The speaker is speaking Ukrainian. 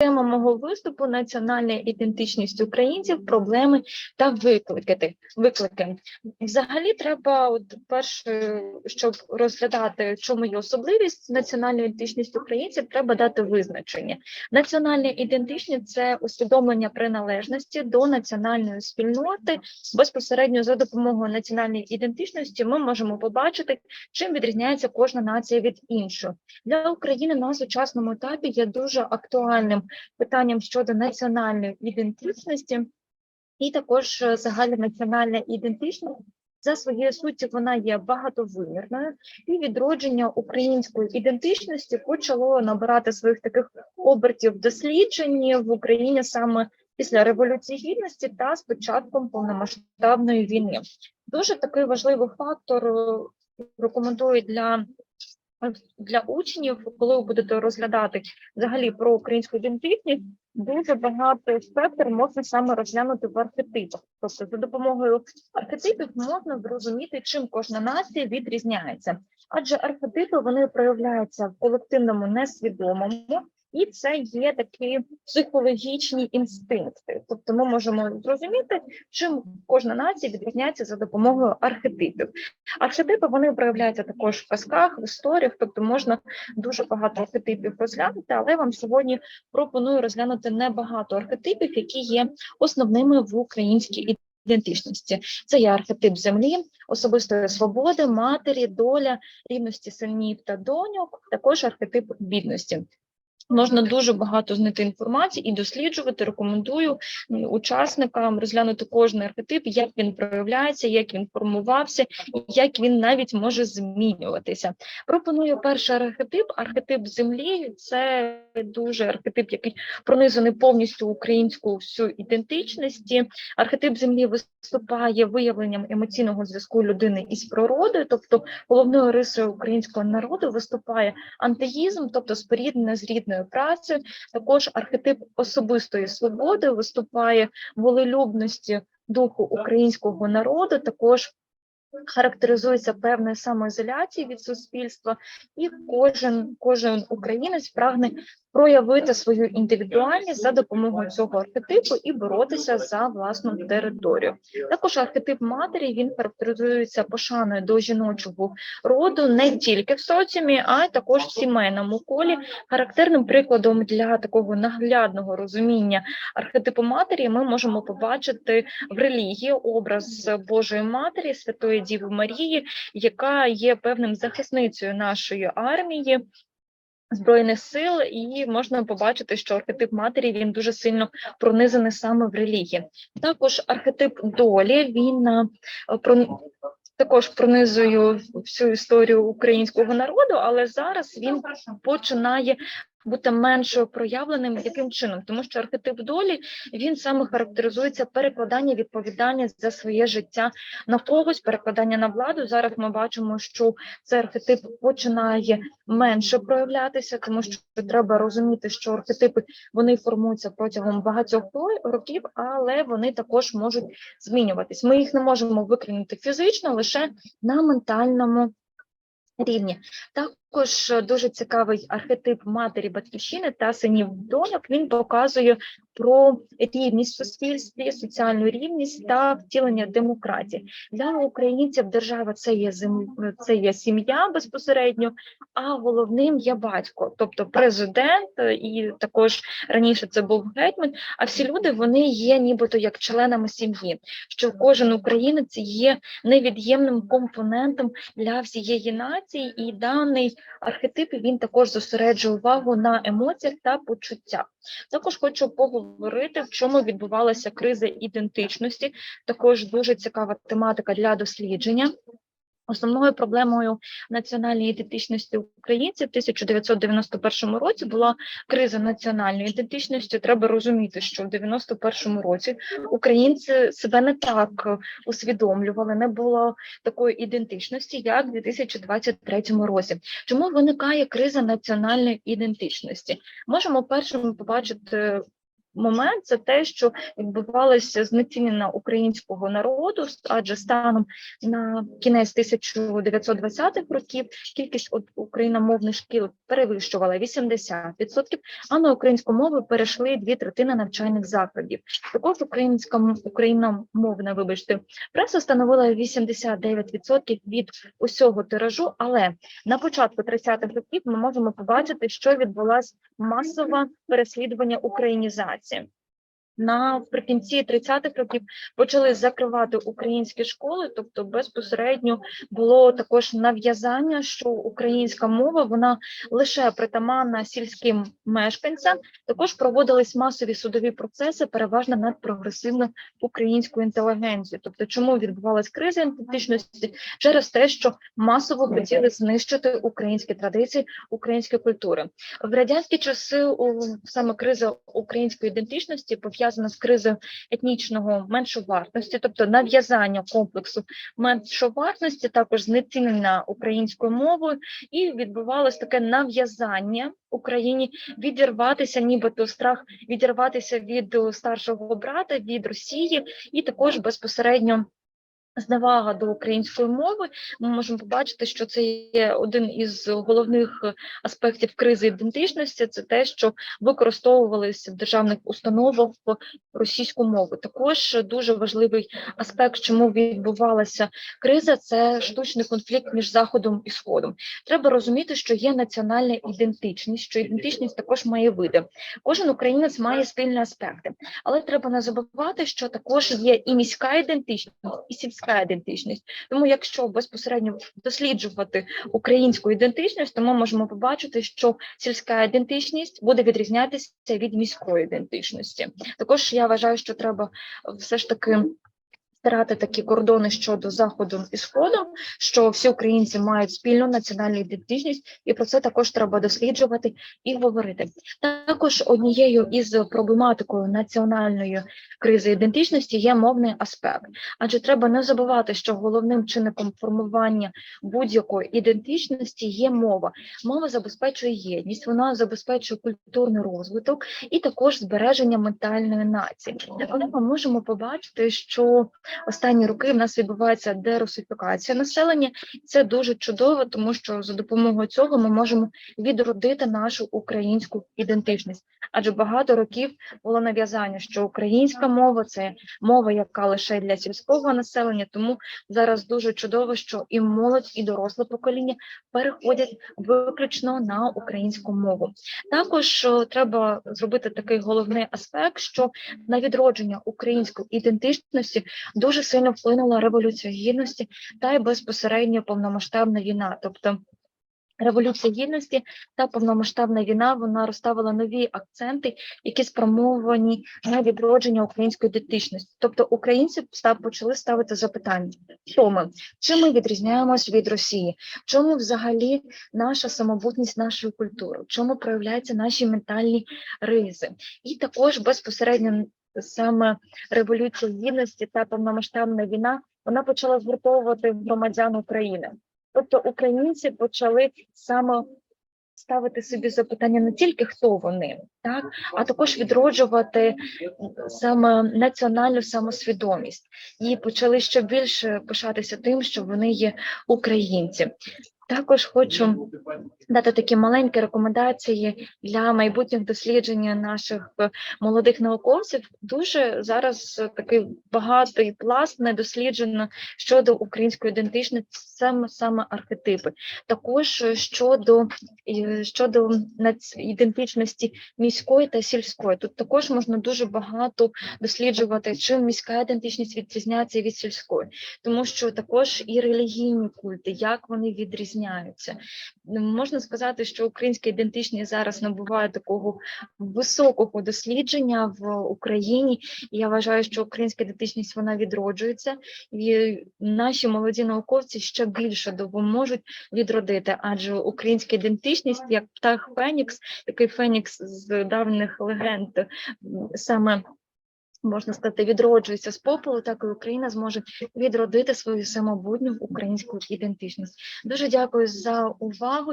Тема мого виступу національна ідентичність українців, проблеми та виклики. виклики. Взагалі, треба от перше, щоб розглядати, чому є особливість національної ідентичності українців, треба дати визначення. Національна ідентичність це усвідомлення приналежності до національної спільноти. Безпосередньо за допомогою національної ідентичності ми можемо побачити, чим відрізняється кожна нація від іншої. Для України на сучасному етапі є дуже актуальним питанням щодо національної ідентичності, і також е, загальнонаціональна ідентичність. За своєю суттю вона є багатовимірною, і відродження української ідентичності почало набирати своїх таких обертів досліджень в Україні саме після революції гідності та з початком повномасштабної війни. Дуже такий важливий фактор е, рекомендую для для учнів, коли ви будете розглядати взагалі про українську ідентичність, дуже багато спектр можна саме розглянути в архетипах. Тобто, за допомогою архетипів можна зрозуміти, чим кожна нація відрізняється, адже архетипи вони проявляються в колективному несвідомому. І це є такі психологічні інстинкти. Тобто ми можемо зрозуміти, чим кожна нація відрізняється за допомогою архетипів. Архетипи вони проявляються також в казках, в історіях, тобто можна дуже багато архетипів розглянути, але вам сьогодні пропоную розглянути небагато архетипів, які є основними в українській ідентичності. Це є архетип землі, особистої свободи, матері, доля, рівності синів та доньок, також архетип бідності. Можна дуже багато знайти інформації і досліджувати. Рекомендую учасникам розглянути кожен архетип, як він проявляється, як він формувався, як він навіть може змінюватися. Пропоную перший архетип. Архетип землі це дуже архетип, який пронизаний повністю українську всю ідентичності. Архетип землі виступає виявленням емоційного зв'язку людини із природою, тобто головною рисою українського народу виступає антеїзм, тобто споріднення з рідною працею. Також архетип особистої свободи виступає волелюбності духу українського народу. Також Характеризується певною самоізоляцією від суспільства, і кожен кожен українець прагне проявити свою індивідуальність за допомогою цього архетипу і боротися за власну територію. Також архетип матері він характеризується пошаною до жіночого роду не тільки в соціумі, а й також в сімейному колі. Характерним прикладом для такого наглядного розуміння архетипу матері ми можемо побачити в релігії образ Божої Матері, Святої Діви Марії, яка є певним захисницею нашої армії. Збройних сил, і можна побачити, що архетип матері він дуже сильно пронизаний саме в релігії. Також архетип долі він е, про також пронизує всю історію українського народу, але зараз він починає бути менш проявленим яким чином, тому що архетип долі він саме характеризується перекладання відповідальність за своє життя на когось, перекладання на владу. Зараз ми бачимо, що цей архетип починає менше проявлятися, тому що треба розуміти, що архетипи вони формуються протягом багатьох років, але вони також можуть змінюватись. Ми їх не можемо викрінути фізично лише на ментальному рівні. Також дуже цікавий архетип матері батьківщини та синів доньок. Він показує про рівність в суспільстві, соціальну рівність та втілення демократії. Для українців держава це є зем... це є сім'я безпосередньо, а головним є батько, тобто президент, і також раніше це був гетьман. А всі люди вони є, нібито як членами сім'ї. Що кожен українець є невід'ємним компонентом для всієї нації, і даний архетип він також зосереджує увагу на емоціях та почуттях. Також хочу поговорити, в чому відбувалася криза ідентичності. Також дуже цікава тематика для дослідження. Основною проблемою національної ідентичності українців в 1991 році була криза національної ідентичності. Треба розуміти, що в 91 році українці себе не так усвідомлювали, не було такої ідентичності, як в 2023 році. Чому виникає криза національної ідентичності? Можемо першим побачити момент це те, що відбувалося знецінення українського народу, адже станом на кінець 1920-х років кількість україномовних шкіл перевищувала 80%, а на українську мову перейшли дві третини навчальних закладів. Також українська україномовна, вибачте, преса становила 89% від усього тиражу, але на початку 30-х років ми можемо побачити, що відбулася масове переслідування українізації. soon. Наприкінці 30-х років почали закривати українські школи, тобто безпосередньо було також нав'язання, що українська мова вона лише притаманна сільським мешканцям. Також проводились масові судові процеси, переважно над прогресивною українською інтелігенцією. Тобто, чому відбувалась криза ідентичності? Через те, що масово хотіли знищити українські традиції, українські культури. В радянські часи саме криза української ідентичності пов'язана з кризою етнічного меншовартості, тобто нав'язання комплексу меншовартості, також знецінення українською мовою, і відбувалось таке нав'язання Україні відірватися, нібито страх відірватися від е, старшого брата, від Росії, і також безпосередньо. Зневага до української мови, ми можемо побачити, що це є один із головних аспектів кризи ідентичності. Це те, що використовувалися в державних установах російську мову. Також дуже важливий аспект, чому відбувалася криза, це штучний конфлікт між заходом і сходом. Треба розуміти, що є національна ідентичність, що ідентичність також має види. Кожен українець має спільні аспекти, але треба не забувати, що також є і міська ідентичність, і сільська ідентичність. Тому, якщо безпосередньо досліджувати українську ідентичність, то ми можемо побачити, що сільська ідентичність буде відрізнятися від міської ідентичності. Також я вважаю, що треба все ж таки. Стирати такі кордони щодо заходу і сходу, що всі українці мають спільну національну ідентичність, і про це також треба досліджувати і говорити. Також однією із проблематикою національної кризи ідентичності є мовний аспект, адже треба не забувати, що головним чинником формування будь-якої ідентичності є мова. Мова забезпечує єдність, вона забезпечує культурний розвиток і також збереження ментальної нації. Але ми можемо побачити, що останні роки в нас відбувається дерусифікація населення. Це дуже чудово, тому що за допомогою цього ми можемо відродити нашу українську ідентичність. Адже багато років було нав'язання, що українська мова це мова, яка лише для сільського населення. Тому зараз дуже чудово, що і молодь, і доросле покоління переходять виключно на українську мову. Також е, треба зробити такий головний аспект, що на відродження української ідентичності дуже сильно вплинула революція гідності та й безпосередньо повномасштабна війна. Тобто Революція гідності та повномасштабна війна вона розставила нові акценти, які спрямовані на відродження української ідентичності. Тобто українці почали ставити запитання: хто ми? Чим ми відрізняємось від Росії? Чому взагалі наша самобутність нашої культури? Чому проявляються наші ментальні ризи? І також безпосередньо саме революція гідності та повномасштабна війна вона почала згуртовувати громадян України. Тобто українці почали саме ставити собі запитання не тільки хто вони, так а також відроджувати саме національну самосвідомість і почали ще більше пишатися тим, що вони є українці. Також хочу дати такі маленькі рекомендації для майбутніх досліджень наших е, молодих науковців. Дуже зараз такий багатий пласт не досліджено щодо української ідентичності, саме саме архетипи. Також щодо щодо ідентичності міської та сільської. Тут також можна дуже багато досліджувати, чим міська ідентичність відрізняється від сільської, тому що також і релігійні культи, як вони відрізняються. Ну, Можна сказати, що українська ідентичність зараз набуває такого високого дослідження в Україні. Я вважаю, що українська ідентичність вона відроджується, і наші молоді науковці ще більше допоможуть відродити, адже українська ідентичність, як птах Фенікс, який Фенікс з давніх легенд саме. Можна сказати, відроджується з попелу, так і Україна зможе відродити свою самобутню українську ідентичність. Дуже дякую за увагу.